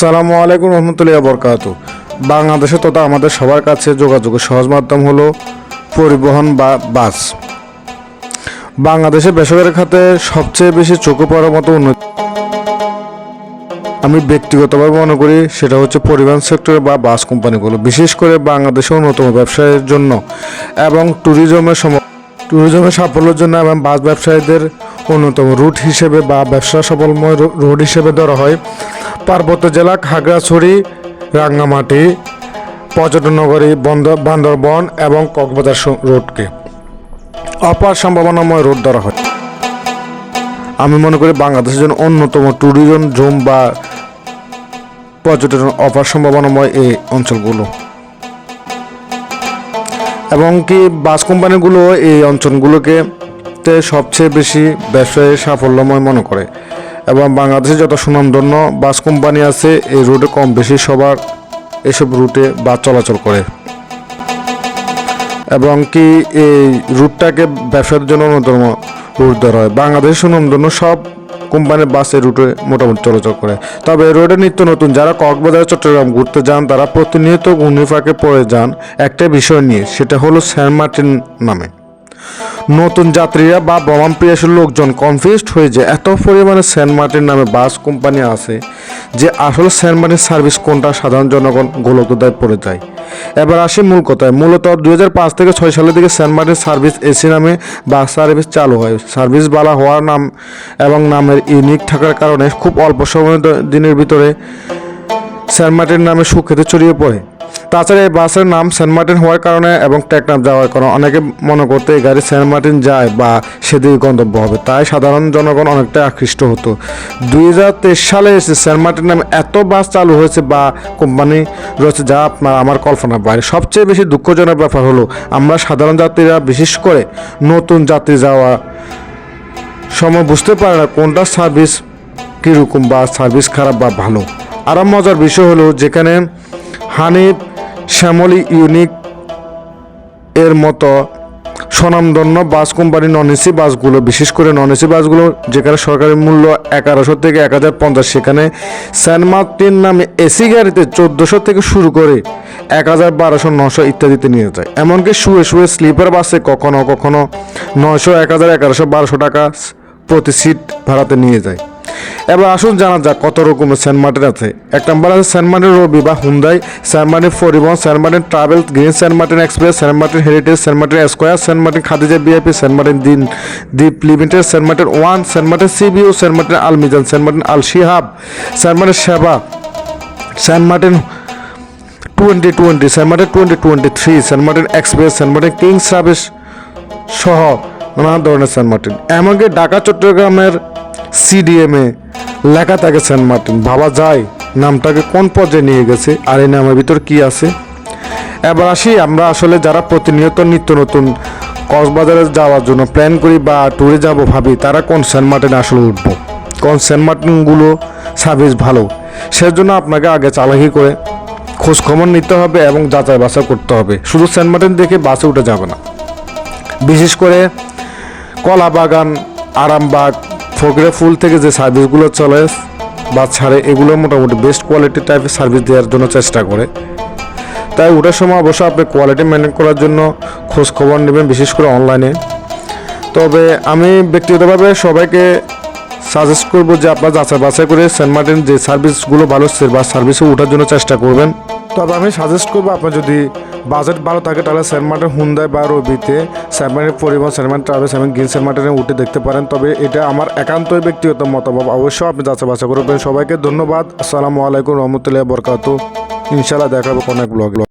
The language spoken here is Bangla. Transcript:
আসসালামু আলাইকুম রহমতুল্লাহ বরকাত বাংলাদেশে তথা আমাদের সবার কাছে যোগাযোগের সহজ মাধ্যম হলো পরিবহন বা বাস। বাংলাদেশে বেসরকারি খাতে সবচেয়ে বেশি চোখে পড়ার মতো উন্নতি আমি ব্যক্তিগতভাবে মনে করি সেটা হচ্ছে পরিবহন সেক্টরে বা বাস কোম্পানিগুলো, বিশেষ করে বাংলাদেশের অন্যতম ব্যবসায়ের জন্য এবং ট্যুরিজমের সম ট্যুরিজমের সাফল্যের জন্য এবং বাস ব্যবসায়ীদের অন্যতম রুট হিসেবে বা ব্যবসা সফলময় রু- রুট হিসেবে ধরা হয়। পার্বত্য জেলা খাগড়াছড়ি, রাঙ্গামাটি, পর্যটন নগরী, বন্দর, বান্দরবন এবং কক্সবাজার রোডকে। অপার সম্ভাবনাময় রোড ধরা হয়। আমি মনে করি বাংলাদেশের জন্য অন্যতম ট্যুরিজম জোন বা পর্যটন অপার সম্ভাবনাময় এই অঞ্চলগুলো। এবং কি বাস কোম্পানিগুলো এই অঞ্চলগুলোকে সবচেয়ে বেশি ব্যবসায়ী সাফল্যময় মনে করে। এবং বাংলাদেশে যত সুনামধন্য বাস কোম্পানি আছে, এই রুটে কম বেশি সবার এসব রুটে বাস চলাচল করে। এবং কি এই রুটটাকে ব্যবসার জন্য অন্যতম রুট ধরা হয়? বাংলাদেশের সুনামধন্য সব কোম্পানির বাস এই রুটে মোটামুটি চলাচল করে। তবে এই রোডে নিত্য নতুন যারা কক্সবাজার, চট্টগ্রাম ঘুরতে যান, তারা প্রতিনিয়ত ঘূর্ণিফাকে পড়ে যান। একটা বিষয় নিয়ে, সেটা হলো সেন্ট মার্টিন নামে। নতুন যাত্রীরা বা ভ্রমণ প্রিয়াসের লোকজন কনফিউজড হয়ে যায়, এত পরিমাণে সেন্ট মার্টিন নামে বাস কোম্পানি আছে যে আসলে সেন্ট মার্টিন সার্ভিস কোনটা? সাধারণ জনগণ গোলকদায় পড়ে যায়। এবার আসি মূল কথায়। মূলত দু হাজার পাঁচ থেকে ছয় সালের দিকে সেন্ট মার্টিন সার্ভিস এসি নামে বাস সার্ভিস চালু হয়। সার্ভিস বালা হওয়ার নাম এবং নামের ইউনিক থাকার কারণে খুব অল্প সময় দিনের ভিতরে সেন্ট মার্টিন নামে সুখ্যাতি ছড়িয়ে পড়ে। তাছাড়া এই বাসের নাম সেন্ট মার্টিন হওয়ার কারণে এবং টেকনাফ যাওয়ার কারণে অনেকে মনে করতে এই গাড়ি সেন্ট মার্টিন যায় বা সেদিকে গন্তব্য হবে। তাই সাধারণ জনগণ অনেকটা আকৃষ্ট হতো। দুই হাজার তেইশ সালে এসে সেন্ট মার্টিন নামে এত বাস চালু হয়েছে বা কোম্পানি রয়েছে যা আপনার আমার কল্পনার বাইরে। সবচেয়ে বেশি দুঃখজনক ব্যাপার হলো, আমরা সাধারণ যাত্রীরা বিশেষ করে নতুন যাত্রী যাওয়া সময় বুঝতে পারে না কোনটা সার্ভিস কীরকম বা সার্ভিস খারাপ বা ভালো। আরও মজার বিষয় হলো যেখানে হানিফ শ্যামলি ইউনিক এর মতো স্বনামধন্য বাস কোম্পানি নন এসি বাসগুলো, বিশেষ করে নন এসি বাসগুলো যেখানে সরকারি মূল্য এগারোশো থেকে এক হাজার পঞ্চাশ, সেখানে সেন্ট মার্টিন নামে এসি গাড়িতে চোদ্দোশো থেকে শুরু করে এক হাজার বারোশো, নশো ইত্যাদিতে নিয়ে যায়। এমনকি শুয়ে শুয়ে স্লিপার বাসে কখনো কখনো নয়শো, এক হাজার এগারোশো, বারোশো টাকা প্রতি সিট ভাড়াতে নিয়ে যায়। এবার আসুন জানা যাক কত রকমের সেন্ট মার্টিন আছে এক নম্বর আছে সেন্ট মার্টিন রবি বা Hyundai Saint Martin Paribahan Saint Martin travel green Saint Martin express Saint Martin heritage Saint Martin square Saint Martin Khadija VIP Saint Martin Din Dwip limited Saint Martin one Saint Martin sea view Saint Martin Almizan Saint Martin Al Shihab Saint Martin Seba Saint Martin twenty twenty Saint Martin twenty twenty three Saint Martin express Saint Martin king service সহ নানা ধরনের সেন্ট মার্টিন এমনকি ঢাকা চট্টগ্রামের সিডিএমে লেখা থাকে সেন্ট মার্টিন। ভাবা যায়, নামটাকে কোন পর্যায়ে নিয়ে গেছে, আর এই নামের ভিতর কি আছে? এবার আসি, আমরা আসলে যারা প্রতিনিয়ত নিত্য নতুন কক্সবাজারে যাওয়ার জন্য প্ল্যান করি বা ট্যুরে যাব ভাবি, তারা কোন সেন্ট মার্টিনে আসলে উঠবো? কোন সেন্ট মার্টিনগুলো সার্ভিস ভালো? সেজন্য আপনাকে আগে চালাকি করে খোঁজখবর নিতে হবে এবং যাচাই বাছাই করতে হবে। শুধু সেন্ট মার্টিন দেখে বাসে উঠে যাবে না। বিশেষ করে কলাবাগান, আরামবাগ ফকরে ফুল থেকে যে সার্ভিসগুলো চলে বা ছাড়ে, এগুলো মোটামুটি বেস্ট কোয়ালিটি টাইপের সার্ভিস দেওয়ার জন্য চেষ্টা করে। তাই ওটার সময় অবশ্য আপনি কোয়ালিটি মেনটেন করার জন্য খোঁজ খবর নেবেন, বিশেষ করে অনলাইনে তবে আমি ব্যক্তিগতভাবে সবাইকে সাজেস্ট করব যে আপনার যাচাই বাছাই করে সেন্ট মার্টিন যে সার্ভিসগুলো ভালো বা সার্ভিসে ওঠার জন্য চেষ্টা করবেন। তবে আমি সাজেস্ট করব আপনার যদি বাজেট ভালো থাকে, তাহলে সেন্ট মার্টিন, হুন্দাই বা রবিতে Saint Martin Paribahan, Saint Martin travels এবং গ্রিন সেন্ট মার্টিনে উঠে দেখতে পারেন। তবে এটা আমার একান্তই ব্যক্তিগত মতামত। অবশ্যই আপনি যাচাই বাসা করবেন। সবাইকে ধন্যবাদ। আসসালামু আলাইকুম রহমতুল্লাহ বরকাত ইনশাল্লাহ দেখাবো কোনো এক ব্লগ।